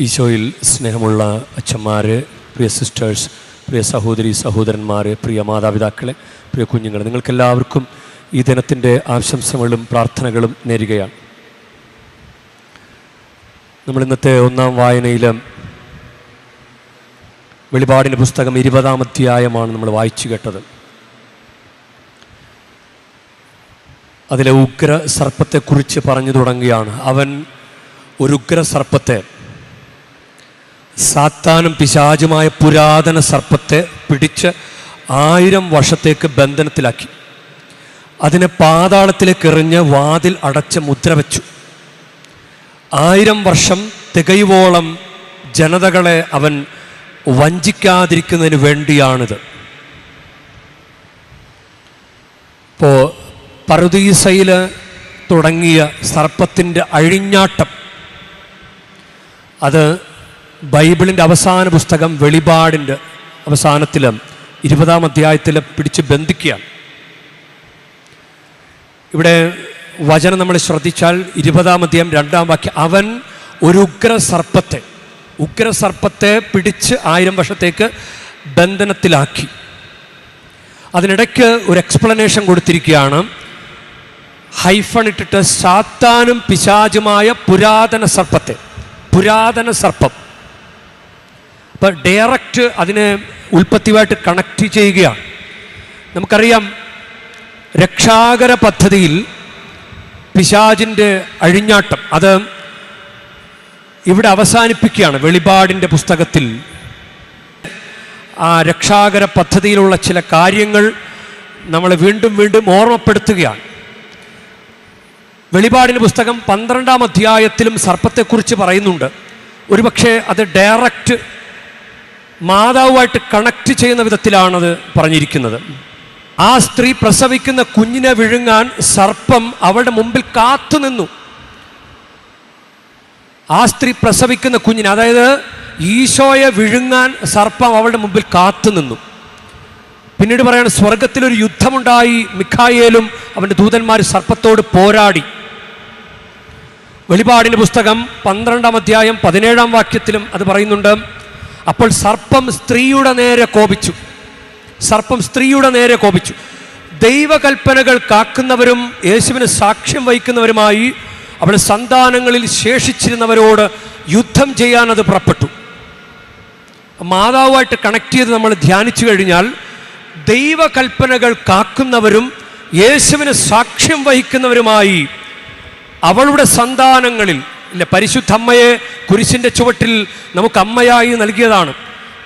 ഈശോയിൽ സ്നേഹമുള്ള അച്ഛന്മാർ പ്രിയ സിസ്റ്റേഴ്സ് പ്രിയ സഹോദരി സഹോദരന്മാർ പ്രിയ മാതാപിതാക്കളെ പ്രിയ കുഞ്ഞുങ്ങൾ നിങ്ങൾക്കെല്ലാവർക്കും ഈ ദിനത്തിന്റെ ആശംസകളും പ്രാർത്ഥനകളും നേരുകയാണ്. നമ്മൾ ഇന്നത്തെ ഒന്നാം വായനയിൽ വെളിപാടിന്റെ പുസ്തകം ഇരുപതാം അധ്യായമാണ് നമ്മൾ വായിച്ചു കേട്ടത്. അതിലെ ഉഗ്ര സർപ്പത്തെക്കുറിച്ച് പറഞ്ഞു തുടങ്ങുകയാണ്. അവൻ ഒരു ഉഗ്ര സർപ്പത്തെ സാത്താനും പിശാചുമായ പുരാതന സർപ്പത്തെ പിടിച്ച് ആയിരം വർഷത്തേക്ക് ബന്ധനത്തിലാക്കി. അതിനെ പാതാളത്തിലേക്ക് എറിഞ്ഞ് വാതിൽ അടച്ച് മുദ്ര വെച്ചു. ആയിരം വർഷം തികയുവോളം ജനതകളെ അവൻ വഞ്ചിക്കാതിരിക്കുന്നതിന് വേണ്ടിയാണിത്. ഇപ്പോൾ പറുദീസയിൽ തുടങ്ങിയ സർപ്പത്തിന്റെ അഴിഞ്ഞാട്ടം അത് ബൈബിളിന്റെ അവസാന പുസ്തകം വെളിപാടിന്റെ അവസാനത്തിൽ ഇരുപതാം അധ്യായത്തിൽ പിടിച്ച് ബന്ധിക്കുകയാണ്. ഇവിടെ വചനം നമ്മൾ ശ്രദ്ധിച്ചാൽ ഇരുപതാം അധ്യായം രണ്ടാം വാക്യം അവൻ ഒരു ഉഗ്ര സർപ്പത്തെ ഉഗ്ര സർപ്പത്തെ പിടിച്ച് ആയിരം വർഷത്തേക്ക് ബന്ധനത്തിലാക്കി. അതിനിടയ്ക്ക് ഒരു എക്സ്പ്ലനേഷൻ കൊടുത്തിരിക്കുകയാണ്. ഹൈഫൺ ഇട്ടിട്ട് സാത്താനും പിശാചുമായ പുരാതന സർപ്പത്തെ പുരാതന സർപ്പം അപ്പം ഡയറക്റ്റ് അതിനെ ഉൽപ്പത്തിയുമായിട്ട് കണക്ട് ചെയ്യുകയാണ്. നമുക്കറിയാം രക്ഷാകര പദ്ധതിയിൽ പിശാജിന്റെ അഴിഞ്ഞാട്ടം അത് ഇവിടെ അവസാനിപ്പിക്കുകയാണ് വെളിപാടിന്റെ പുസ്തകത്തിൽ. ആ രക്ഷാകര പദ്ധതിയിലുള്ള ചില കാര്യങ്ങൾ നമ്മളെ വീണ്ടും വീണ്ടും ഓർമ്മപ്പെടുത്തുകയാണ്. വെളിപാടിന്റെ പുസ്തകം പന്ത്രണ്ടാം അധ്യായത്തിലും സർപ്പത്തെക്കുറിച്ച് പറയുന്നുണ്ട്. ഒരുപക്ഷെ അത് ഡയറക്റ്റ് മാതാവുമായിട്ട് കണക്ട് ചെയ്യുന്ന വിധത്തിലാണത് പറഞ്ഞിരിക്കുന്നത്. ആ സ്ത്രീ പ്രസവിക്കുന്ന കുഞ്ഞിനെ വിഴുങ്ങാൻ സർപ്പം അവളുടെ മുമ്പിൽ കാത്തു നിന്നു. ആ സ്ത്രീ പ്രസവിക്കുന്ന കുഞ്ഞിന് അതായത് ഈശോയെ വിഴുങ്ങാൻ സർപ്പം അവളുടെ മുമ്പിൽ കാത്തു നിന്നു. പിന്നീട് പറയാണ് സ്വർഗത്തിലൊരു യുദ്ധമുണ്ടായി മിഖായേലും അവന്റെ ദൂതന്മാർ സർപ്പത്തോട് പോരാടി. വെളിപാടിന്റെ പുസ്തകം പന്ത്രണ്ടാം അധ്യായം പതിനേഴാം വാക്യത്തിലും അത് പറയുന്നുണ്ട് അപ്പോൾ സർപ്പം സ്ത്രീയുടെ നേരെ കോപിച്ചു. സർപ്പം സ്ത്രീയുടെ നേരെ കോപിച്ചു. ദൈവകൽപ്പനകൾ കാക്കുന്നവരും യേശുവിന് സാക്ഷ്യം വഹിക്കുന്നവരുമായി അവളുടെ സന്താനങ്ങളിൽ ശേഷിച്ചിരുന്നവരോട് യുദ്ധം ചെയ്യാൻ അത് പുറപ്പെട്ടു. മാതാവുമായിട്ട് കണക്ട് ചെയ്ത് നമ്മൾ ധ്യാനിച്ചു കഴിഞ്ഞാൽ ദൈവകൽപ്പനകൾ കാക്കുന്നവരും യേശുവിന് സാക്ഷ്യം വഹിക്കുന്നവരുമായി അവളുടെ സന്താനങ്ങളിൽ ഇല്ല പരിശുദ്ധമ്മയെ കുരിശിന്റെ ചുവട്ടിൽ നമുക്ക് അമ്മയായി നൽകിയതാണ്.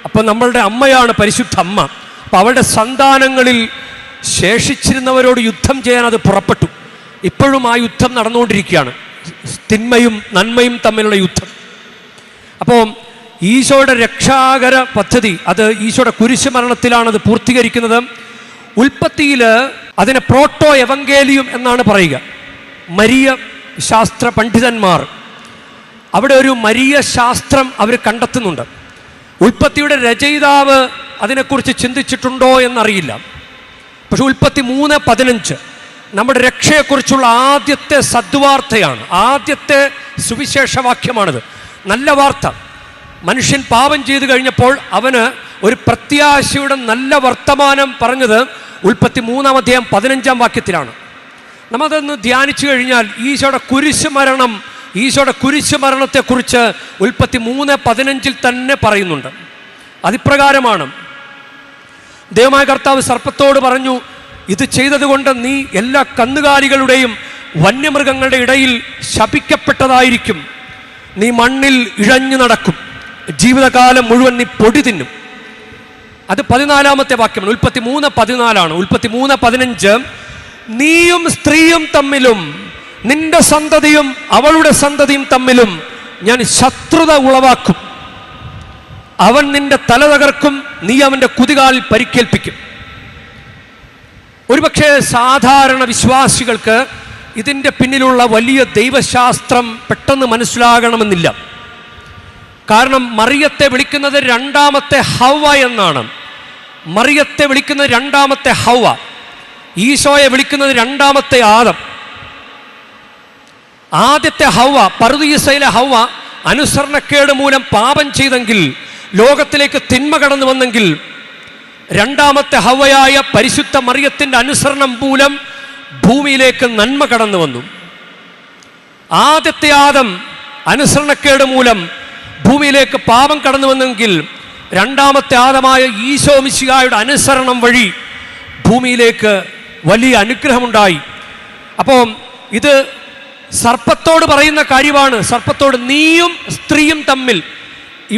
അപ്പം നമ്മളുടെ അമ്മയാണ് പരിശുദ്ധ അമ്മ അപ്പം അവളുടെ സന്താനങ്ങളിൽ ശേഷിച്ചിരുന്നവരോട് യുദ്ധം ചെയ്യാൻ അത് പുറപ്പെട്ടു. ഇപ്പോഴും ആ യുദ്ധം നടന്നുകൊണ്ടിരിക്കുകയാണ്. തിന്മയും നന്മയും തമ്മിലുള്ള യുദ്ധം. അപ്പോൾ ഈശോയുടെ രക്ഷാകര പദ്ധതി അത് ഈശോയുടെ കുരിശ് മരണത്തിലാണ് അത് പൂർത്തീകരിക്കുന്നത്. ഉൽപ്പത്തിയിൽ അതിനെ പ്രോട്ടോ എവങ്കേലിയും എന്നാണ് പറയുക. മരിയ ശാസ്ത്ര പണ്ഡിതന്മാർ അവിടെ ഒരു മരിയ ശാസ്ത്രം അവർ കണ്ടെത്തുന്നുണ്ട്. ഉൽപ്പത്തിയുടെ രചയിതാവ് അതിനെക്കുറിച്ച് ചിന്തിച്ചിട്ടുണ്ടോ എന്നറിയില്ല. പക്ഷെ ഉൽപ്പത്തി മൂന്ന് പതിനഞ്ച് നമ്മുടെ രക്ഷയെക്കുറിച്ചുള്ള ആദ്യത്തെ സദ്വാർത്തയാണ്. ആദ്യത്തെ സുവിശേഷവാക്യമാണിത്. നല്ല വാർത്ത. മനുഷ്യൻ പാപം ചെയ്തു കഴിഞ്ഞപ്പോൾ അവന് ഒരു പ്രത്യാശയുടെ നല്ല വർത്തമാനം പറഞ്ഞത് ഉൽപ്പത്തി മൂന്നാം അധ്യായം പതിനഞ്ചാം വാക്യത്തിലാണ്. നമ്മതൊന്ന് ധ്യാനിച്ചു കഴിഞ്ഞാൽ ഈശോയുടെ കുരിശ് മരണം ഈശോയുടെ കുരിശ് മരണത്തെക്കുറിച്ച് ഉൽപ്പത്തി മൂന്ന് പതിനഞ്ചിൽ തന്നെ പറയുന്നുണ്ട്. അതിപ്രകാരമാണ്. ദൈവമായ കർത്താവ് സർപ്പത്തോട് പറഞ്ഞു ഇത് ചെയ്തതുകൊണ്ട് നീ എല്ലാ കന്നുകാലികളുടെയും വന്യമൃഗങ്ങളുടെ ഇടയിൽ ശപിക്കപ്പെട്ടതായിരിക്കും. നീ മണ്ണിൽ ഇഴഞ്ഞു നടക്കും. ജീവിതകാലം മുഴുവൻ നീ പൊടി തിന്നും. അത് പതിനാലാമത്തെ വാക്യമാണ്. ഉൽപ്പത്തി മൂന്ന് പതിനാലാണ്. ഉൽപ്പത്തി മൂന്ന് പതിനഞ്ച് നീയും സ്ത്രീയും തമ്മിലും നിന്റെ സന്തതിയും അവളുടെ സന്തതിയും തമ്മിലും ഞാൻ ശത്രുത ഉളവാക്കും. അവൻ നിന്റെ തല തകർക്കും നീ അവന്റെ കുതികാലിൽ പരിക്കേൽപ്പിക്കും. ഒരുപക്ഷെ സാധാരണ വിശ്വാസികൾക്ക് ഇതിന്റെ പിന്നിലുള്ള വലിയ ദൈവശാസ്ത്രം പെട്ടെന്ന് മനസ്സിലാകണമെന്നില്ല. കാരണം മറിയത്തെ വിളിക്കുന്നത് രണ്ടാമത്തെ ഹവ എന്നാണ്. മറിയത്തെ വിളിക്കുന്നത് രണ്ടാമത്തെ ഹവ. ഈശോയെ വിളിക്കുന്നത് രണ്ടാമത്തെ ആദം. ആദ്യത്തെ ഹവ പറുദീസയിലെ ഹവ അനുസരണക്കേട് മൂലം പാപം ചെയ്തെങ്കിൽ ലോകത്തിലേക്ക് തിന്മ കടന്നു വന്നെങ്കിൽ രണ്ടാമത്തെ ഹവയായ പരിശുദ്ധ മറിയത്തിന്റെ അനുസരണം മൂലം ഭൂമിയിലേക്ക് നന്മ കടന്നു വന്നു. ആദ്യത്തെ ആദം അനുസരണക്കേട് മൂലം ഭൂമിയിലേക്ക് പാപം കടന്നു വന്നെങ്കിൽ രണ്ടാമത്തെ ആദമായ ഈശോ മിശിഹായുടെ അനുസരണം വഴി ഭൂമിയിലേക്ക് വലിയ അനുഗ്രഹമുണ്ടായി. അപ്പോൾ ഇത് സർപ്പത്തോട് പറയുന്ന കാര്യമാണ്. സർപ്പത്തോട് നീയും സ്ത്രീയും തമ്മിൽ.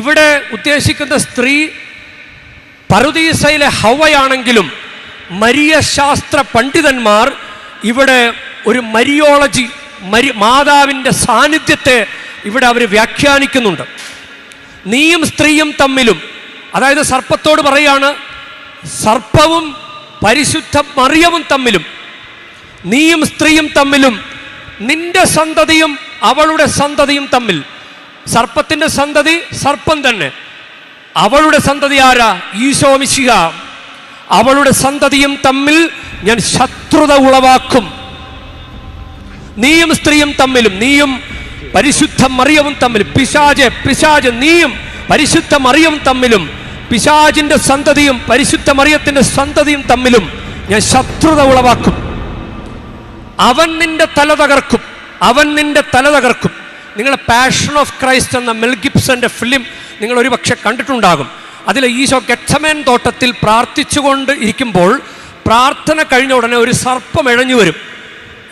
ഇവിടെ ഉദ്ദേശിക്കുന്ന സ്ത്രീ പറുദീസയിലെ ഹവയാണെങ്കിലും മരിയ ശാസ്ത്ര പണ്ഡിതന്മാർ ഇവിടെ ഒരു മരിയോളജി മരി മാതാവിന്റെ സാന്നിധ്യത്തെ ഇവിടെ അവർ വ്യാഖ്യാനിക്കുന്നുണ്ട്. നീയും സ്ത്രീയും തമ്മിലും അതായത് സർപ്പത്തോട് പറയാണ് സർപ്പവും പരിശുദ്ധ മറിയവും തമ്മിലും നീയും സ്ത്രീയും തമ്മിലും നിന്റെ സന്തതിയും അവളുടെ സന്തതിയും തമ്മിൽ. സർപ്പത്തിന്റെ സന്തതി സർപ്പം തന്നെ. അവളുടെ സന്തതി ആരാ? ഈശോ മിശിഹ. അവളുടെ സന്തതിയും തമ്മിൽ ഞാൻ ശത്രുത ഉളവാക്കും. നീയും സ്ത്രീയും തമ്മിലും നീയും പരിശുദ്ധ മറിയവും തമ്മിൽ പിശാജ് പിശാജ് നീയും പരിശുദ്ധ മറിയവും തമ്മിലും പിശാജിന്റെ സന്തതിയും പരിശുദ്ധ മറിയത്തിന്റെ സന്തതിയും തമ്മിലും ഞാൻ ശത്രുത ഉളവാക്കും. അവൻ നിന്റെ തല തകർക്കും. അവൻ നിന്റെ തല തകർക്കും. നിങ്ങൾ പാഷൻ ഓഫ് ക്രൈസ്റ്റ് എന്ന മെൽ ഗിബ്സന്റെ ഫിലിം നിങ്ങൾ ഒരുപക്ഷെ കണ്ടിട്ടുണ്ടാകും. അതിൽ ഈശോ ഗെറ്റമേൻ തോട്ടത്തിൽ പ്രാർത്ഥിച്ചുകൊണ്ട് ഇരിക്കുമ്പോൾ പ്രാർത്ഥന കഴിഞ്ഞ ഉടനെ ഒരു സർപ്പം ഇഴഞ്ഞു വരും.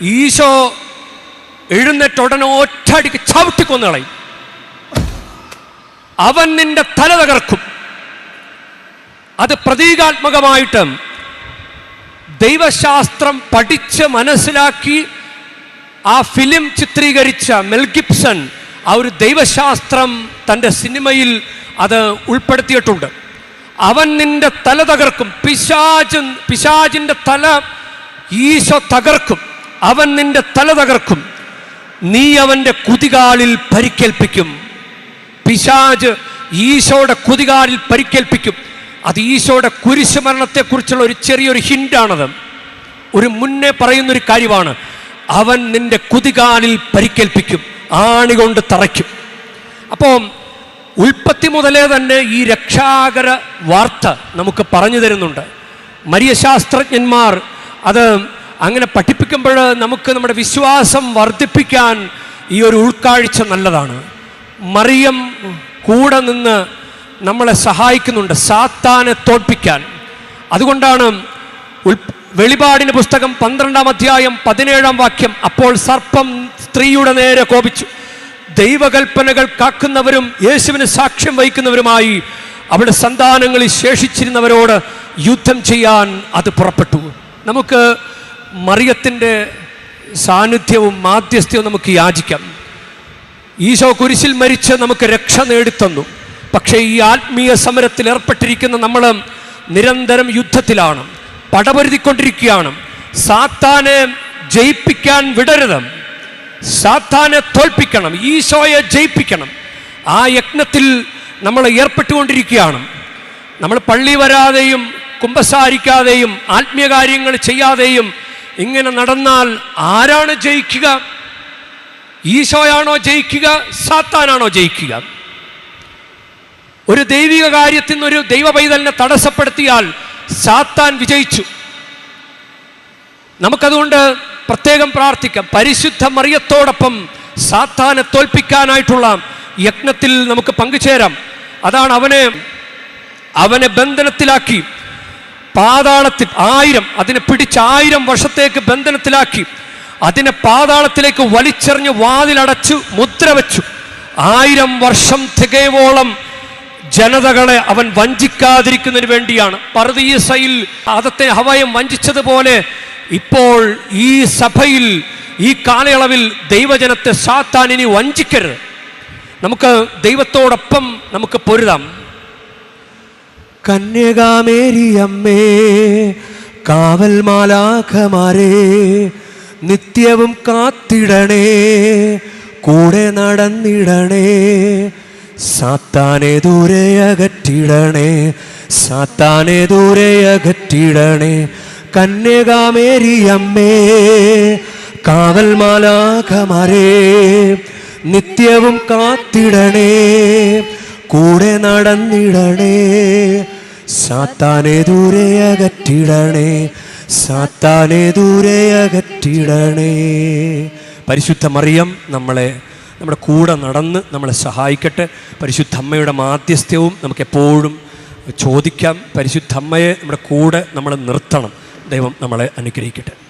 ഈശോ എഴുന്നേറ്റ് ഉടനെ ഒറ്റടിക്ക് ചവിട്ടിക്കൊന്നു കളയും. അവൻ നിന്റെ തല തകർക്കും. അത് പ്രതീകാത്മകമായിട്ട് ദൈവശാസ്ത്രം പഠിച്ച് മനസ്സിലാക്കി ആ ഫിലിം ചിത്രീകരിച്ച മെൽഗിപ്സൺ ആ ഒരു ദൈവശാസ്ത്രം തന്റെ സിനിമയിൽ അത് ഉൾപ്പെടുത്തിയിട്ടുണ്ട്. അവൻ നിന്റെ തല തകർക്കും. പിശാജ് പിശാജിന്റെ തല ഈശോ തകർക്കും. അവൻ നിന്റെ തല തകർക്കും. നീ അവന്റെ കുതികാലിൽ പരിക്കേൽപ്പിക്കും. പിശാജ് ഈശോയുടെ കുതികാലിൽ പരിക്കേൽപ്പിക്കും. അത് ഈശോയുടെ കുരിശുമരണത്തെക്കുറിച്ചുള്ള ഒരു ചെറിയൊരു ഹിന്റാണത് ഒരു മുന്നേ പറയുന്നൊരു കാര്യമാണ്. അവൻ നിന്റെ കുതികാലിൽ പരിക്കേൽപ്പിക്കും ആണി കൊണ്ട് തറയ്ക്കും. അപ്പോൾ ഉൽപ്പത്തി മുതലേ തന്നെ ഈ രക്ഷാകര വാർത്ത നമുക്ക് പറഞ്ഞു തരുന്നുണ്ട്. മരിയശാസ്ത്രജ്ഞന്മാർ അത് അങ്ങനെ പഠിപ്പിക്കുമ്പോൾ നമുക്ക് നമ്മുടെ വിശ്വാസം വർദ്ധിപ്പിക്കാൻ ഈ ഒരു ഉൾക്കാഴ്ച നല്ലതാണ്. മറിയം കൂടെ നിന്ന് നമ്മളെ സഹായിക്കുന്നുണ്ട് സാത്താനെ തോൽപ്പിക്കാൻ. അതുകൊണ്ടാണ് ഉൽ വെളിപാടിന്റെ പുസ്തകം പന്ത്രണ്ടാം അധ്യായം പതിനേഴാം വാക്യം അപ്പോൾ സർപ്പം സ്ത്രീയുടെ നേരെ കോപിച്ചു. ദൈവകൽപ്പനകൾ കാക്കുന്നവരും യേശുവിന് സാക്ഷ്യം വഹിക്കുന്നവരുമായി അവിടെ സന്താനങ്ങളിൽ ശേഷിച്ചിരുന്നവരോട് യുദ്ധം ചെയ്യാൻ അത് പുറപ്പെട്ടു. നമുക്ക് മറിയത്തിന്റെ സാന്നിധ്യവും മാധ്യസ്ഥ്യവും നമുക്ക് യാചിക്കാം. ഈശോ കുരിശിൽ മരിച്ച് നമുക്ക് രക്ഷ നേടിത്തന്നു. പക്ഷേ ഈ ആത്മീയ സമരത്തിൽ ഏർപ്പെട്ടിരിക്കുന്ന നമ്മൾ നിരന്തരം യുദ്ധത്തിലാണ് പടപൊരുതിക്കൊണ്ടിരിക്കുകയാണ്. സാത്താനെ ജയിപ്പിക്കാൻ വിടരുത്. സാത്താനെ തോൽപ്പിക്കണം ഈശോയെ ജയിപ്പിക്കണം. ആ യജ്ഞത്തിൽ നമ്മൾ ഏർപ്പെട്ടുകൊണ്ടിരിക്കുകയാണ്. നമ്മൾ പള്ളി വരാതെയും കുമ്പസാരിക്കാതെയും ആത്മീയ കാര്യങ്ങൾ ചെയ്യാതെയും ഇങ്ങനെ നടന്നാൽ ആരാണ് ജയിക്കുക? ഈശോയാണോ ജയിക്കുക? സാത്താനാണോ ജയിക്കുക? ഒരു ദൈവിക കാര്യത്തിൽ നിന്ന് ഒരു ദൈവ പൈതലിനെ തടസ്സപ്പെടുത്തിയാൽ സാത്താൻ വിജയിച്ചു. നമുക്കതുകൊണ്ട് പ്രത്യേകം പ്രാർത്ഥിക്കാം. പരിശുദ്ധ മറിയത്തോടൊപ്പം സാത്താനെ തോൽപ്പിക്കാനായിട്ടുള്ള യജ്ഞത്തിൽ നമുക്ക് പങ്കുചേരാം. അതാണ് അവനെ അവനെ ബന്ധനത്തിലാക്കി. പാതാളത്തിൽ ആയിരം അതിനെ പിടിച്ച് ആയിരം വർഷത്തേക്ക് ബന്ധനത്തിലാക്കി. അതിനെ പാതാളത്തിലേക്ക് വലിച്ചെറിഞ്ഞ് വാതിലടച്ചു മുദ്ര വെച്ചു. ആയിരം വർഷം തികയോളം ജനതകളെ അവൻ വഞ്ചിക്കാതിരിക്കുന്നതിന് വേണ്ടിയാണ്. പർദീസയിൽ അതത്തെ ഹവയം വഞ്ചിച്ചതുപോലെ ഇപ്പോൾ ഈ സഭയിൽ ഈ കാലയളവിൽ ദൈവജനത്തെ സാത്താൻ ഇനി വഞ്ചിക്കരുത്. നമുക്ക് ദൈവത്തോടൊപ്പം നമുക്ക് പൊരുതാം. കന്യകാമേരിയമ്മേ കാവൽ മാലാഖമാരേ നിത്യവും കാത്തിടണേ കൂടെ നടന്നിടണേ സാത്താനെ ദൂരെ അകറ്റിടണേ സാത്താനെ ദൂരെ അകറ്റിടണേ. കന്യകാമേരിയമ്മേ കാവൽ മാലാഖമാരെ നിത്യവും കാത്തിടണേ കൂടെ നടന്നിടണേ. സാത്താനെ ദൂരെ അകറ്റിടണേ സാത്താനെ ദൂരെ അകറ്റിടണേ. പരിശുദ്ധ മറിയം നമ്മളെ നമ്മുടെ കൂടെ നടന്ന് നമ്മളെ സഹായിക്കട്ടെ. പരിശുദ്ധ അമ്മയുടെ മാധ്യസ്ഥ്യവും നമുക്കെപ്പോഴും ചോദിക്കാം. പരിശുദ്ധ അമ്മയെ നമ്മുടെ കൂടെ നമ്മൾ നിർത്തണം. ദൈവം നമ്മളെ അനുഗ്രഹിക്കട്ടെ.